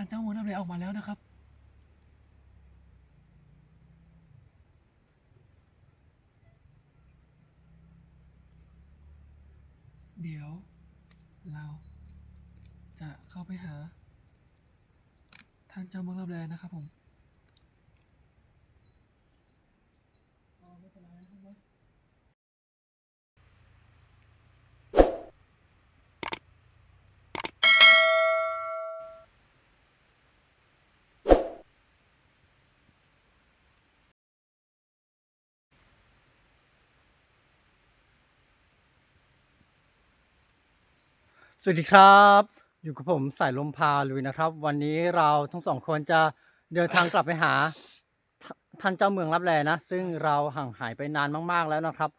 านเจ้าเมืองรับเลออกมาแล้วนะครับ เดี๋ยว เราจะเข้าไปหา ท่านเจ้าเมืองรับแลนะครับผมอ๋อไม่เป็นไรนะครับ สวัสดีครับ อยู่กับผมสายลมพาลุยนะครับ วันนี้เราทั้งสองคนจะเดินทางกลับไปหาทท่านเจ้าเมืองรับแลนะ ซึ่งเราห่างหายไปนานมาก ๆแล้วนะครับ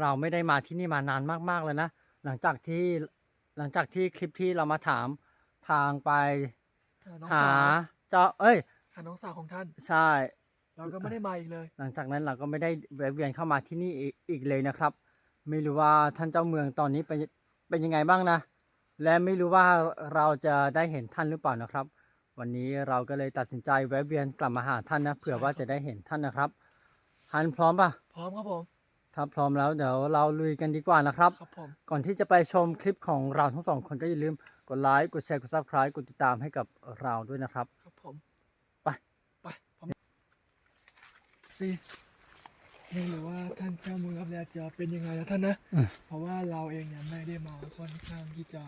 เราไม่ได้มาที่นี่มานานมากๆเลยนะ หลังจากที่หลังจากที่คลิปที่เรามาถามทางไปหาน้องหาสาวเจ้าเอ้ยหาน้องสาวของท่าน ใช่ เราก็ไม่ได้มาอีกเลย หลังจากนั้นเราก็ไม่ได้แวะเวียนเข้ามาที่นี่อีกอีกเลยนะครับ ไม่รู้ว่าท่านเจ้าเมืองตอนนี้เป็นเป็นยังไงบ้างนะ และไม่รู้ว่าเราจะได้เห็นท่านหรือเปล่านะครับ วันนี้เราก็เลยตัดสินใจแวะเวียนกลับมาหาท่านนะเผื่อว่าจะได้เห็นท่านนะครับท่านพร้อมปะพร้อมครับผม ถ้าพร้อมแล้วเดี๋ยวเราลุยกันดีกว่านะครับ ครับผม ก่อนที่จะไปชมคลิปของเราทั้งสองคนก็อย่าลืมกดไลค์กดแชร์กด subscribe กดติดตามให้กับเราด้วยนะครับ ครับผม ไป ไปผมสิ ไม่รู้ว่าท่านเจ้าเมืองรับแลจะเป็นยังไงแล้วท่านนะ อืม เพราะว่าเราเองเนี่ยไม่ได้มาค่อนข้างที่จะ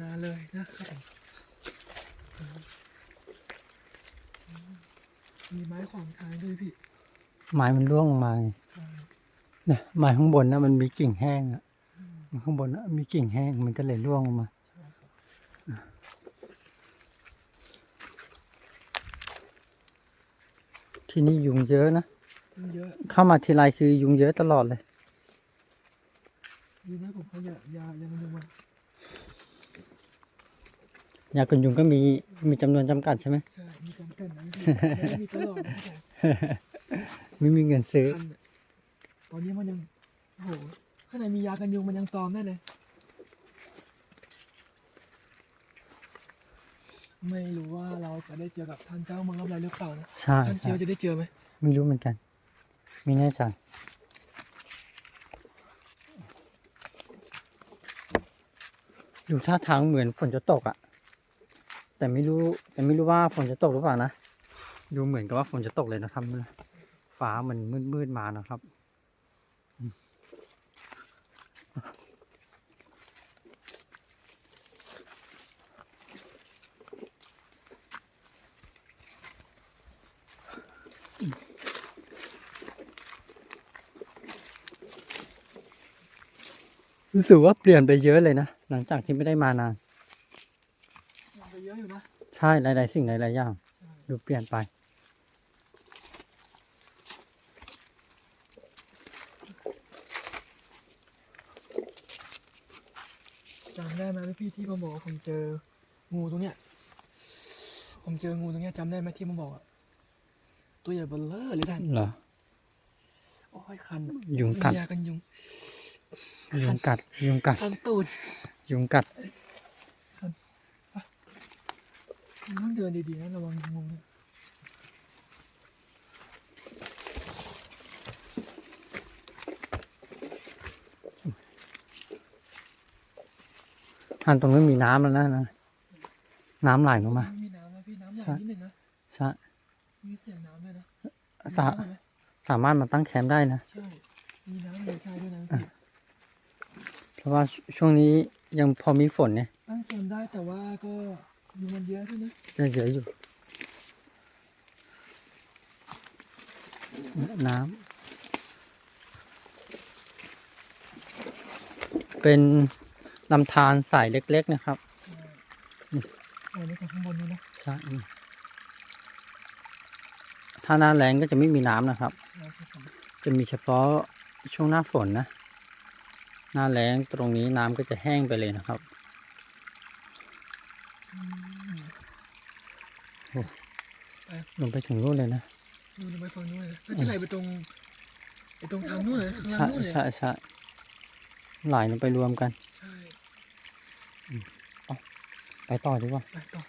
นานเลยนะครับผมอืมมีไม้ขวางทางด้วยพี่ไม้มันร่วงลงมาไงใช่เนี่ยไม้ข้างบนนะมันมีกิ่งแห้งอะข้างบนนะมีกิ่งแห้งมันก็เลยร่วงลงมา ใช่ครับที่นี่ยุงเยอะนะมัน เยอะเข้ามาทีไรคือยุงเยอะตลอดเลยดีนะผมเขายายายังยังมันยากันยุงก็มีมีจำนวนจำกัดใช่ไหมใช่มีจำกัดนะพี่ไม่ได้มีตลอดนะครับผมไม่มีเงินซื้อคันเนี่ยตอนนี้มันยังโอ้โหข้างในมียากันยุงมันยังตอมได้เลย ไม่รู้ว่าเราจะได้เจอกับท่านเจ้าเมืองรับแลหรือเปล่านะใช่ท่านเชีใช่ยวจะได้เจอไหมไม่รู้เหมือนกัน ไม่แน่ใจดูท่าทางเหมือนฝนจะตกอะแต่ไม่รู้แต่ไม่รู้ว่าฝนจะตกหรือเปล่านะ ดูเหมือนกับว่าฝนจะตกเลยนะครับฟ้ามันมืดๆมานะครับ รู้สึกว่าเปลี่ยนไปเยอะเลยนะ หลังจากที่ไม่ได้มานานยังไปเยอะอยู่นะ ใช่หลาย ๆ สิ่งหลายๆอย่างดูเปลี่ยนไป จำได้ไหมพี่ที่ผมบอกว่าผมเจองูตรงเนี้ย ผมเจองูตรงเนี้ยจำได้ไหมที่ผมบอกอะตัวใหญ่เบลเลอร์เลยท่านเหรอ โอ้ยคันอะยุงกัดมียากันยุง ยุงกัดยุงกัดคันตูดยุงกัดต้องเดินดีๆนะระวังงูนะหันตรงนี้นมีน้ำแล้วนะนะ น้ำไหลลงมาไม่มีน้ำแล้วพี่น้ำไหลใช่นิดหนึ่งนะใช่มีเสียงน้ำด้วยนะสามีน้ำไหมสามารถมาตั้งแคมป์ได้นะ ใช่ มีน้ำเหลือใช้ด้วยนะพี่เพ ราะว่าช่วงนี้ยังพอมีฝนเนี่ยตั้งเกมได้แต่ว่าก็ยุงมันเยอะด้วยนะยังเยอะอยู่ น้ำเป็นลำธารสายเล็ก ๆ นะครับไหลมาจากข้างบนนี่นะใช่ถ้าหน้าแรงก็จะไม่มีน้ำนะครับนะครับผมจะมีเฉพาะช่วงหน้าฝนนะ หน้าแล้งตรงนี้น้ำก็จะแห้งไปเลยนะครับอืมลงไปถึงนู่นเลยนะดูลงไปฝั่งนู้นเลยน่าจะไหลไปตรงไปตรงทางนู้นเลยข้างล่างใช่นู้นเลยใช่ใช่ไหลลงไปรวมกัน ใช่ไปต่อดีกว่าไปต่อ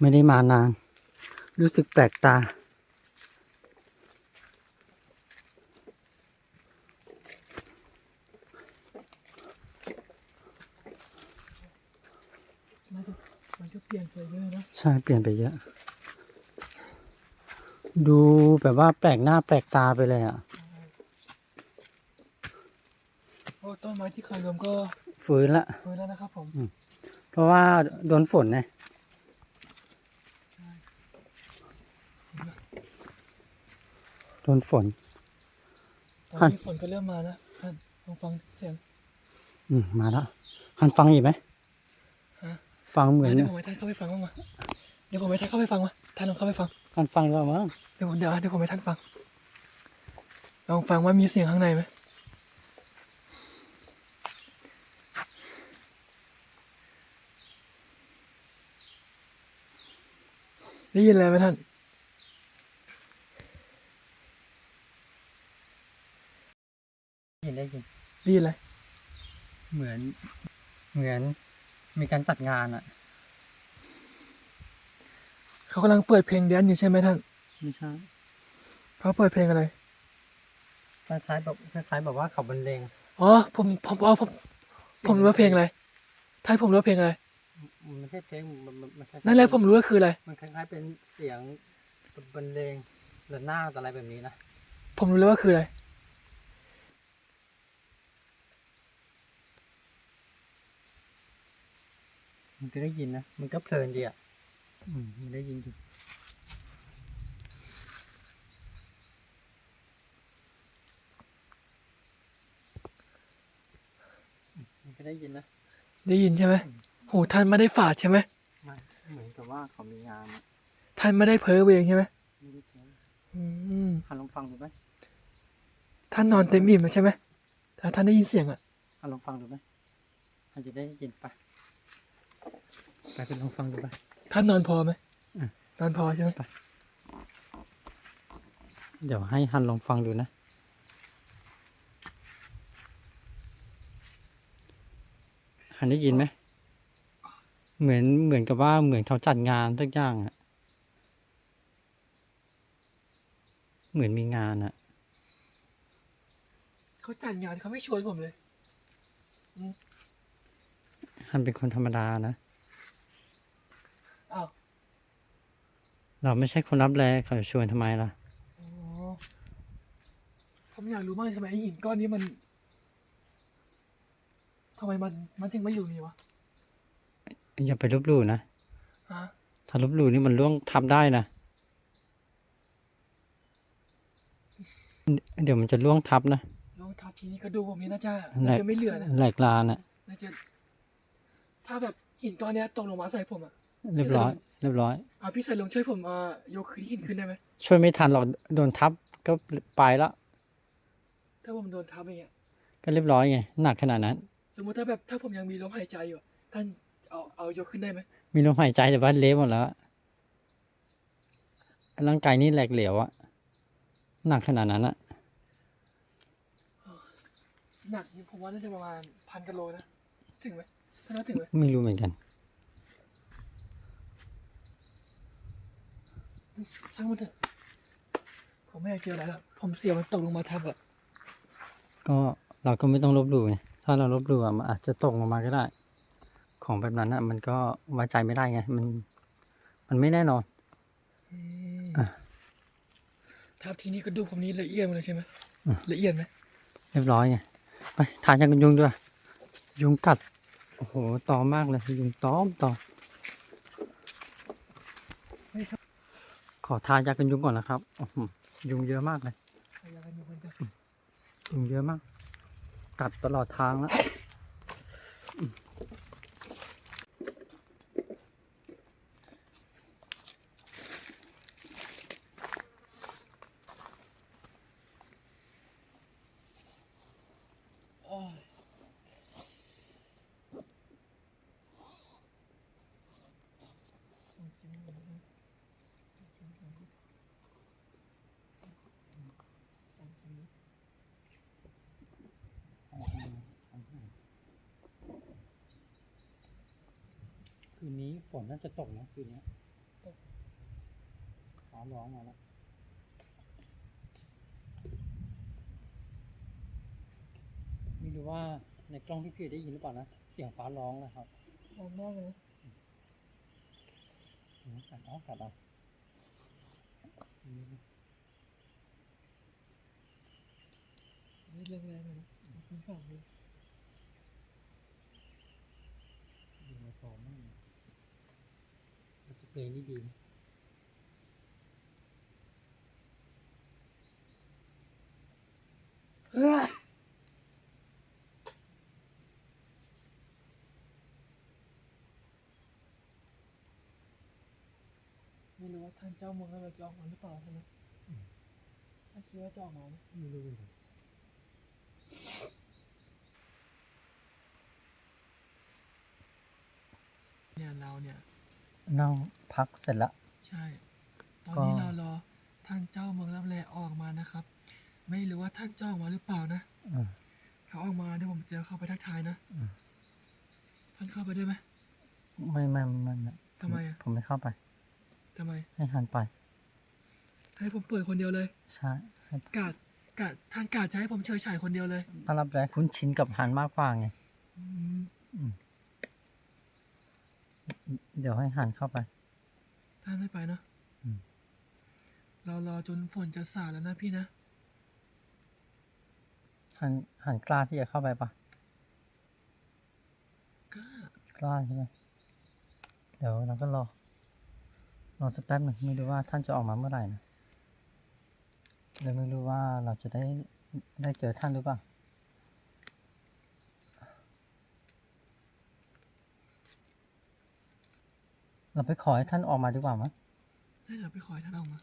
ไม่ได้มานาน รู้สึกแปลกตา มันจะมันจะเปลี่ยนไปเยอะนะใช่เปลี่ยนไปเยอะ ดูแบบว่าแปลกหน้าแปลกตาไปเลยอะโอ้ต้นไม้ที่เคยล้มก็ฟื้นละฟื้นแล้วนะครับผม เพราะว่าโดนฝนไง ดนฝน ตอนฮั่นนี้ฝนก็เริ่มมานะท่านลองฟังเสียงอืมมาแล้วหันฟังอีกไหมฮะฟังเหมือนเดี๋ยวผมให้ท่านเข้าไปฟังบ้างมาเดี๋ยวผมให้ท่านเข้าไปฟังมาท่านลองเข้าไปฟังหันฟังก็มั้งเดี๋ยวผมเดี๋ยวเดี๋ยวผมให้ท่านฟัง ลองฟังว่ามีเสียงข้างในไหมได้ยินอะไรไหมท่าน เห็น ได้ยินได้ยินอะไรเหมือน เหมือน มีการจัดงานอะเขากำลังเปิดเพลงแดนซ์อยู่ใช่ไหมท่านไม่ใช่เขาเปิดเพลงอะไรคล้ายๆแบบคล้ายๆแบบว่าเขาบรรเลงอ๋อผมผมอ๋อผม ผมรู้ว่าเพลงอะไรท่านผมรู้ว่าเพลงอะไรมันไม่ใช่เพลงมันมันมันคล้ายๆนั่นแหละผมรู้ว่าคืออะไร มันคล้ายๆเป็นเสียงบรรเลงระนาดอะไรแบบนี้นะผมรู้แล้วว่าคืออะไร มันก็ได้ยินนะ มันก็เพลินดีอะ อืม มันได้ยินดีอืมมันก็ได้ยินนะ ได้ยินใช่ไหมโหท่านไม่ได้ฝาดใช่ไหมไม่เหมือนกับว่าเขามีงานอะท่านไม่ได้เพ้อเวงใช่ไหมไม่ได้เพลินอืมหันลองฟังดูไหมท่านนอนเต็มอิ่มแล้วใช่ไหมถ้าท่านได้ยินเสียงอะ หันลองฟังดูไหมมันจะได้ยินปะ ไปไปลองฟังดูไปท่านนอนพอไหมอืมนอนพอใช่ไหมเดี๋ยวให้ฮันลองฟังดูนะ ฮันได้ยินไหม เหมือนเหมือนกับว่าเหมือนเขาจัดงานสักอย่างอะเหมือนมีงานอะเขาจัดงานเขาไม่ชวนผมเลย ฮันเป็นคนธรรมดานะ อ้าว เราไม่ใช่คนรับแลเขาจะชวนทำไมล่ะ อ๋อผมอยากรู้มากเลยทำไมไอ้หินก้อนนี้มันทำไมมันมันถึงไม่อยู่นี่วะอย่าไปลบหลู่นะ ฮะถ้าลบหลู่นี่มันล่วงทับได้นะ เดี๋ยวมันจะล่วงทับนะลองทับทีนี้ก็ดูผมนี่น่าจะแหลน่ากจะไม่เหลือนะแหลกลานอะน่าจะ ถ้าแบบหินก้อนเนี้ยตกลงมาใส่ผมอะ เรียบร้อย เรียบร้อยเอาพี่ใส่ลงช่วยผมเอ่อยกขึ้นหินขึ้นได้ไหมช่วยไม่ทันหรอกโดนทับก็ไปแล้วถ้าผมโดนทับอย่างเงี้ยก็เรียบร้อยไงหนักขนาดนั้น สมมุติถ้าแบบถ้าผมยังมีลมหายใจอยู่อะท่านเอาเอายกขึ้นได้ไหมมีลมหายใจแต่ว่าเละหมดแล้วอะร่างกายนี่แหลกเหลวอะหนักขนาดนั้นอะหนักนี่ผมว่าน่าจะประมาณพันกิโลนะถึงไหมท่านว่าถึงไหมไม่รู้เหมือนกัน ช่างมันเถอะผมไม่อยากเจออะไรแล้วผมเสียวมันตกลงมาทับอะก็เราก็ไม่ต้องลบหลู่ไงถ้าเราลบหลู่อะมันอาจจะตกลงมาก็ได้ ของแบบนั้นอะมันก็ไว้ใจไม่ได้ไง มัน มันไม่แน่นอน อืมอะ ทับทีนี้กระดูกผมนี้ละเอียดหมดเลยใช่ไหมอะละเอียดไหมเรียบร้อยไงไปทานยากันยุงด้วย ยุงกัด โอ้โหตอมมากเลย ยุงตอมตอม ขอทานยากันยุงก่อนนะครับอื้อหือยุงเยอะมากเลยพยายามกันอยู่คนจะยุงเยอะมาก กัดตลอดทางแล้วาจะตกนะคืนนี้ฟ้าร้องมาแล้วไม่รู้ว่าในกล้องพี่พีได้ยินหรือเปล่านะ เสียงฟ้าร้องนะครับร้อนมากเลยนะอืมกัดเอากัดเอาอืมนี่แรงๆเลยนะคุณสั่งเลยดูในฟอร์มมาก สเปรย์นี่ดีนะไม่รู้ว่าท่านเจ้าเมืองแล้วเราจะออกมาหรือเปล่าใช่ไหมท่านคิดว่าจะออกมาไหมไม่รู้เลยเนี่ยเราเนี่ย นั่งพักเสร็จแล้วใช่ ตอนนี้ก็ เรารอท่านเจ้าเมืองรับแลออกมานะครับ ไม่รู้ว่าท่านจะออกมาหรือเปล่านะอืมถ้าออกมาเดี๋ยวผมจะเข้าไปทักทายนะอืมท่านเข้าไปด้วยไหม ไม่ไม่ไม่ไม่ทำไมอะ ผมไม่เข้าไป ทำไม ให้หันไป ให้ผมเปิดคนเดียวเลย ใช่ให้กาดกาดท่านกาดจะให้ผมเฉยฉายคนเดียวเลยพระรับแร้คุ้นชินกับหันมากกว่าไง อืม เดี๋ยวให้หันเข้าไป ท่านไม่ไปเนอะอืม เรารอจนฝนจะสาดแล้วนะพี่นะ หันหันกล้าที่จะเข้าไปปะก็กล้าใช่ไหมเดี๋ยวเราก็รอรอสักแป๊บหนึ่งไม่รู้ว่าท่านจะออกมาเมื่อไหร่นะเลยไม่รู้ว่าเราจะได้ได้เจอท่านหรือเปล่า เราไปขอให้ท่านออกมาดีกว่ามั้ย ให้เราไปขอให้ท่านออกมา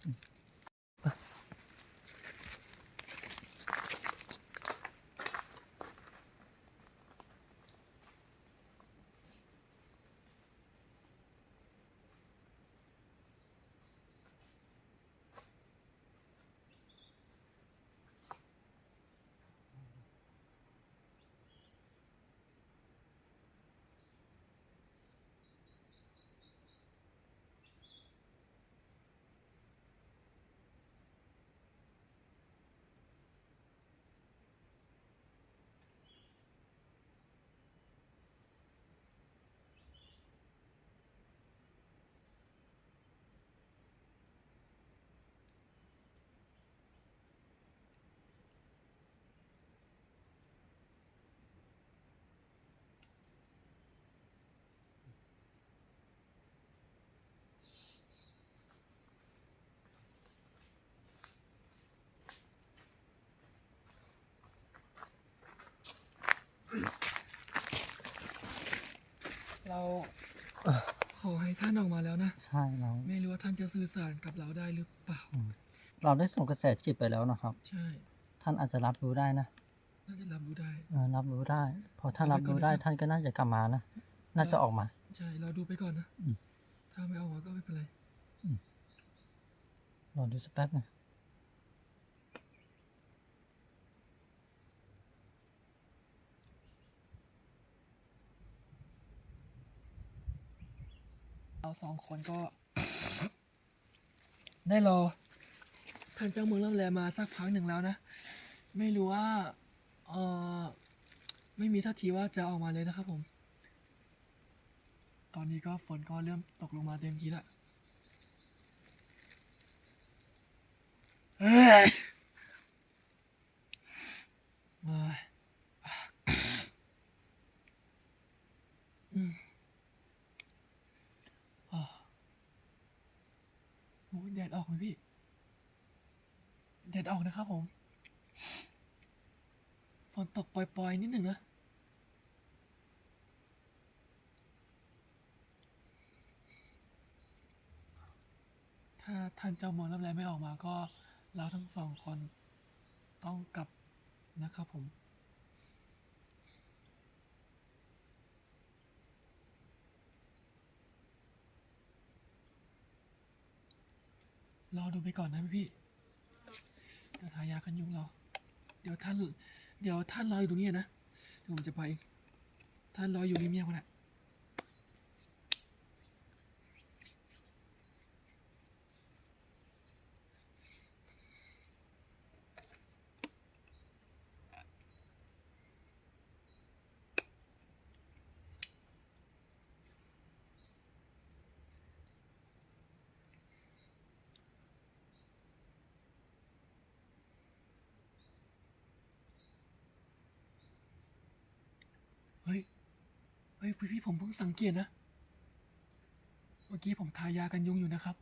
เราขอให้ท่านออกมาแล้วนะ ใช่เราไม่รู้ว่าท่านจะสื่อสารกับเราได้หรือเปล่า เราได้ส่งกระแสจิตไปแล้วนะครับ ใช่ ท่านอาจจะรับรู้ได้นะน่าจะรับรู้ได้เออรับรู้ได้ พอท่านรับรู้ได้เอาไว้ก่อนนะท่านก็น่าจะกลับมานะ น่าจะออกมา ใช่ เราดูไปก่อนนะอืมถ้าไม่ออกมาก็ไม่เป็นไรรอดูสักแป๊บหนึง เราสองคนก็ ได้รอท่านเจ้าเมืองเริ่มแลมาสักพักหนึ่งแล้วนะ ไม่รู้ว่าเออไม่มีท่าทีว่าจะออกมาเลยนะครับผม ตอนนี้ก็ฝนก็เริ่มตกลงมาเต็มทีละเฮ้ยเอ้ยอืม อ่าโอ้ยแดดออกไหมพี่ แดออกนะครับผม ฝนตกปล่อยๆนิดหนึ่งนะถ้าท่านเจ้ามองรับแลไม่ออกมาก็เราทั้งสองคนต้องกลับนะครับผมรอดูไปก่อนนะพี่ ทายากันยุงเรา เดี๋ยวท่าน เดี๋ยวท่านรออยู่ตรงนี้นะเดี๋ยวผมจะไป ท่านรออยู่นี่เมียคนนแหละ ฮ้ยพี่พี่ผมเพิ่งสังเกตนะ เมื่อกี้ผมทายากันยุงอยู่นะครับ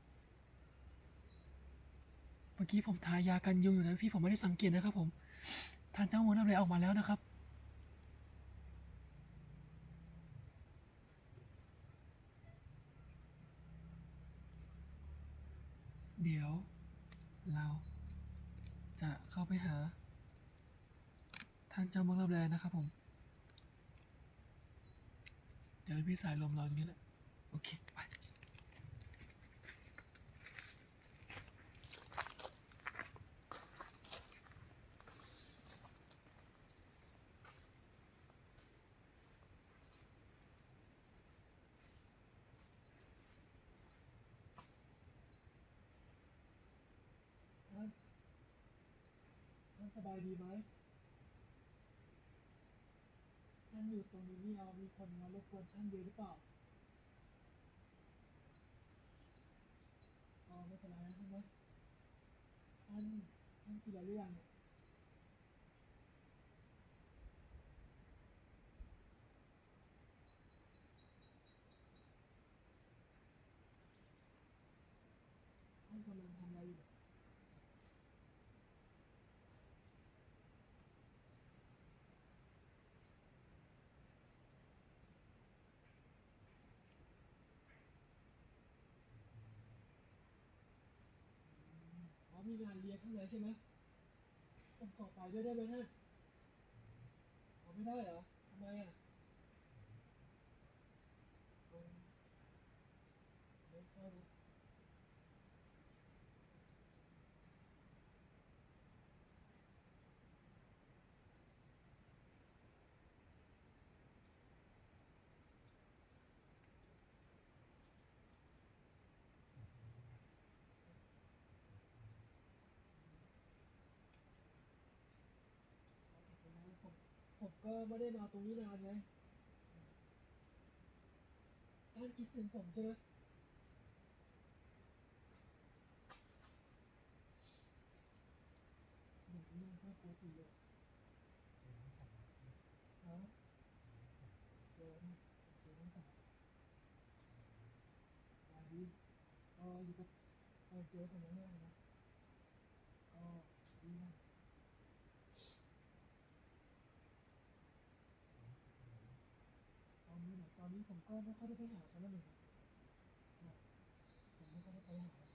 เมื่อกี้ผมทายากันยุงอยู่นะพี่ผมไม่ได้สังเกตนะครับ ผมท่านเจ้ามือน้ำเลยออกมาแล้วนะครับเดี๋ยว เราจะเข้าไปหาท่านเจ้าเมืองรับแลนะครับผม เดี๋ยวพี่สายลมเราตรงนี้แหละโอเคไปสบายดีไหมท่านอยู่ ตรงนี้นี่เรามีคนมารบกวนท่านเยอะหรือเปล่าอ๋อไม่เป็นไรนะท่านนะท่านท่านกินอะไรหรือยังเนี่ยท่านกำลังทำอะไรอยู่เนี่ย อ๋อมีงานเลี้ยง ข้างในใช่ไหมผมขอไปด้วยได้ไหมท่านอ๋อไม่ได้เหรอทำไมอะอืมไม่เข้านะผมผม ก็ไม่ได้มาตรงนี้นานไงท่านคิดถึงผมใช่ไหมอย่างนี้มันก็ปกติเลยฮะเดี๋ยวเดี๋ยวนะสาวสบายดีก็อยู่กับเออเจอคนนั้นน่นะก็ดีมาก ตอน ผมก็ไม่ค่อยได้ไปหาเขาเลยผมไม่ค่อยได้ไปหาแล้ว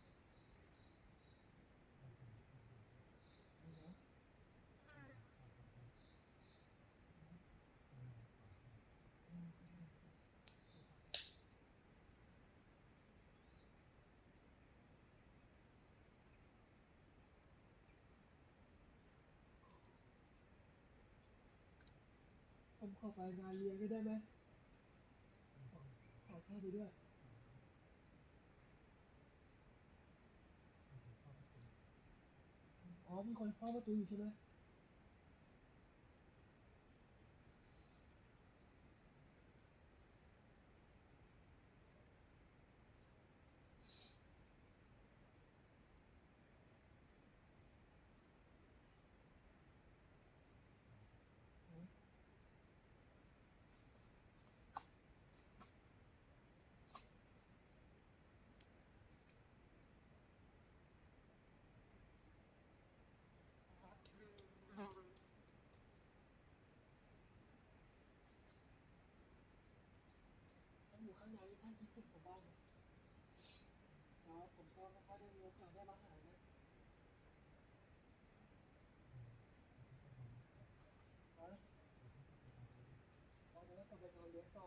ผมขอไปงานเลี้ยงด้วยได้ไหม ขอเข้าไปด้วยอ๋อมีคนเฝ้าประตูอยู่ใช่ไหมท่านอยู่ข้างในท่านคิดถึงผมบ้างไหมแล้วผมก็ไม่ค่อยได้มีโอกาสได้มาหานะฮะตอนนี้ก็ไปงานเลี้ยงต่อ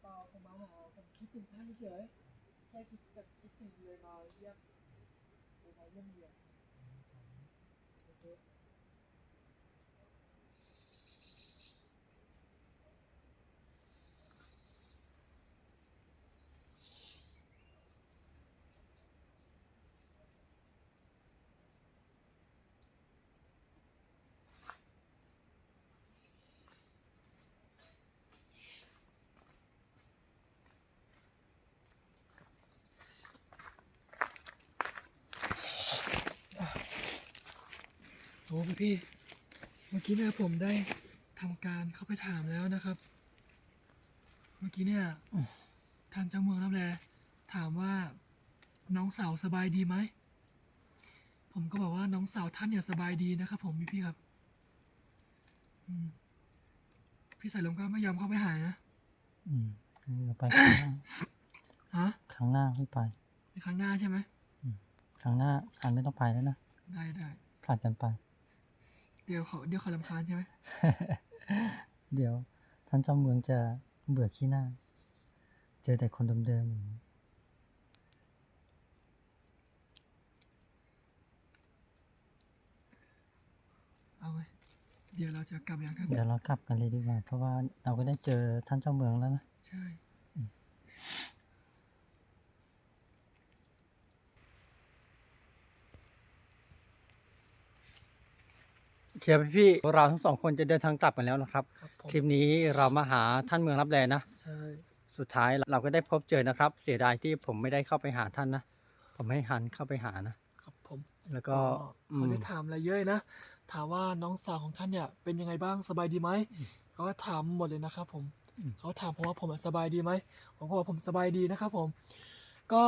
เปล่าผมมาหาผมคิด ถึงท่านเฉยแค่คิดแบบคิดถึงเลยมาเยี่ยมเลยมาเยี่ยมเยียน โอ้พี่พี่ เมื่อกี้เนี่ยผมได้ทำการเข้าไปถามแล้วนะครับ เมื่อกี้เนี่ยท่านเจ้าเมืองรับแลถามว่าน้องสาวสบายดีไหม ผมก็บอกว่าน้องสาวท่านเนี่ยสบายดีนะครับ ผมพี่พี่ครับอืมพี่สายลมก็ไม่ยอมเข้าไปหานะอืมเราไปครั้งหน้าฮะครั้งหน้าไม่ไปในครั้งหน้าใช่ไหมครั้งหน้าอันไม่ต้องไปแล้วนะ ได้ได้ผลัดกันไป เดี๋ยวเขาเดี๋ยวเขาลำคาญใช่ไหมเดี๋ยว ท่านเจ้าเมืองจะเบื่อขี้หน้า เจอแต่คนเดิมๆอย่างนี้เอาไงเดี๋ยวเราจะกลับอย่างครับเดี๋ยวเรากลับกันเลยดีกว่า เพราะว่าเราก็ได้เจอท่านเจ้าเมืองแล้วนะ ใช่ โอเคพี่พี่ๆเราทั้งสองคนจะเดินทางกลับกันแล้วนะครับ ครับผมคลิปนี้เรามาหาท่านเมืองรับแลนะ ใช่ สุดท้ายเราก็ได้พบเจอนะครับ เสียดายที่ผมไม่ได้เข้าไปหาท่านนะ ผมให้ฮันเข้าไปหานะ ครับผมแล้วก็ก็เขาได้ถามอะไรเยอะนะ ถามว่าน้องสาวของท่านเนี่ยเป็นยังไงบ้างสบายดีไหมเขาก็ถามหมดเลยนะครับผมอืม เขาถามผมว่าผมสบายดีไหมผมก็บอกผมสบายดีนะครับผม ก็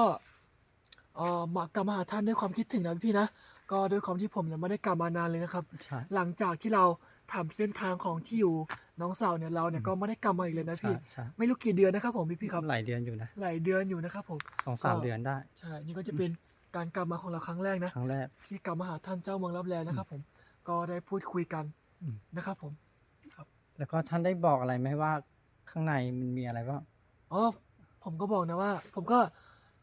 เอ่อมากลับมาหาท่านด้วยความคิดถึงนะพี่ๆนะ ก็ด้วยความที่ผมเนี่ยไม่ได้กลับมานานเลยนะครับ ใช่ หลังจากที่เราทำเส้นทางของที่อยู่น้องสาวเนี่ยเราเนี่ยก็ไม่ได้กลับมาอีกเลยนะใช่พี่ ใช่ไม่รู้กี่เดือนนะครับผมพี่ๆครับหลายเดือนอยู่นะหลายเดือนอยู่นะครับผม สองสามก็ เดือนได้ ใช่นี่ก็จะเป็นการกลับมาของเราครั้งแรกนะ ครั้งแรก ที่กลับมาหาท่านเจ้าเมืองรับแลนะครับ ผมก็ได้พูดคุยกันอืม นะครับผมแล้วก็ท่านได้บอกอะไรไหมว่าข้างในมันมีอะไรบ้างอ๋อผมก็บอกนะว่า ผมก็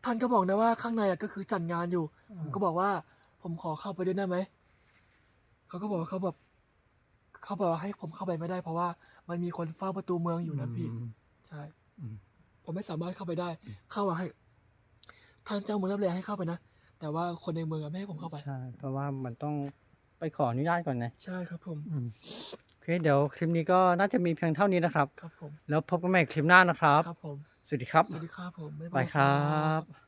ท่านก็บอกนะว่าข้างในอะก็คือจัดงานอยู่ ผมก็บอกว่า ผมขอเข้าไปด้วยได้ไหม เขาก็บอกว่าเขาแบบเขาบอกว่าให้ผมเข้าไปไม่ได้ เพราะว่ามันมีคนเฝ้าประตูเมืองอยู่นะพี่อืมใช่อืมผมไม่สามารถเข้าไปได้ เข้าอะให้ท่านเจ้าเมืองรับแลให้เข้าไปนะ แต่ว่าคนในเมืองอะไม่ให้ผมเข้าไป ใช่ เพราะว่ามันต้องไปขออนุญาตก่อนไงใช่ครับผมอืมโอเคเดี๋ยวคลิปนี้ก็น่าจะมีเพียงเท่านี้นะครับ ครับผม แล้วพบกันใหม่คลิปหน้านะครับ ครับผม สวัสดีครับ สวัสดีครับผมบ๊ายไปบายครับ